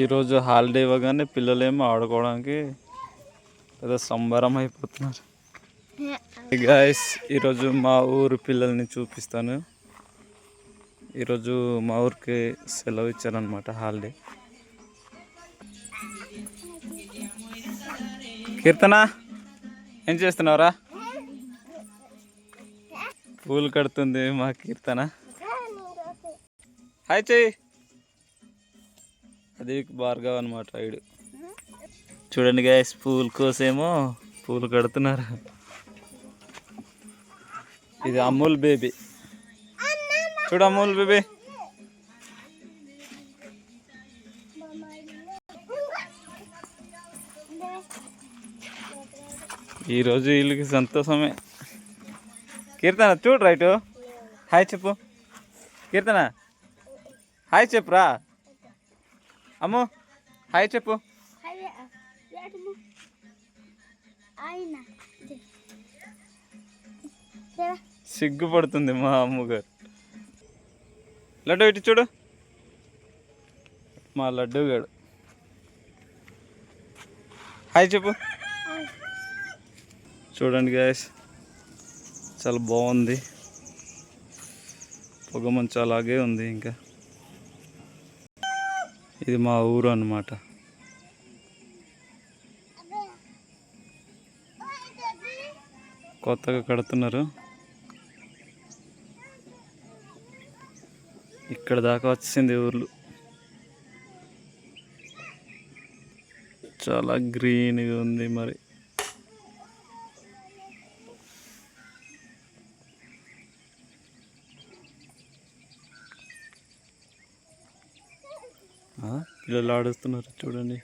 ఈరోజు హాలిడే ఇవ్వగానే పిల్లలేమో ఆడుకోవడానికి పెద్ద సంబరం అయిపోతున్నారు. గాయస్ ఈరోజు మా ఊరు పిల్లల్ని చూపిస్తాను. ఈరోజు మా ఊరికి సెలవు ఇచ్చారనమాట హాలిడే. కీర్తన ఏం చేస్తున్నావురా? పూలు కడుతుంది మా కీర్తన. హాయ్ చెయ్యి అది భార్గవ్ అనమాట వీడు చూడండి గాయస్ పూల కోసేమో పూలు కడుతున్నారు. ఇది అమూల్ బేబీ. చూడు అమూల్ బేబీ. ఈరోజు వీళ్ళకి సంతోషమే. కీర్తన చూడు రైటు. హాయ్ చెప్పు. కీర్తన. హాయ్ చెప్పురా. అమ్ము హాయ్ చెప్పు. సిగ్గుపడుతుంది మా అమ్మగారు. లడ్డు ఇటు చూడు. మా లడ్డు గాడు హాయ్ చెప్పు. చూడండి గాయస్ చాలా బాగుంది. పొగ మంచు అలాగే ఉంది ఇంకా. ఇది మా ఊరు అన్నమాట. కొత్తగా కడుతున్నారు. ఇక్కడ దాకా వచ్చింది ఊర్లు. చాలా గ్రీన్గా ఉంది మరి. పిల్లలు ఆడుస్తున్నారు చూడండి.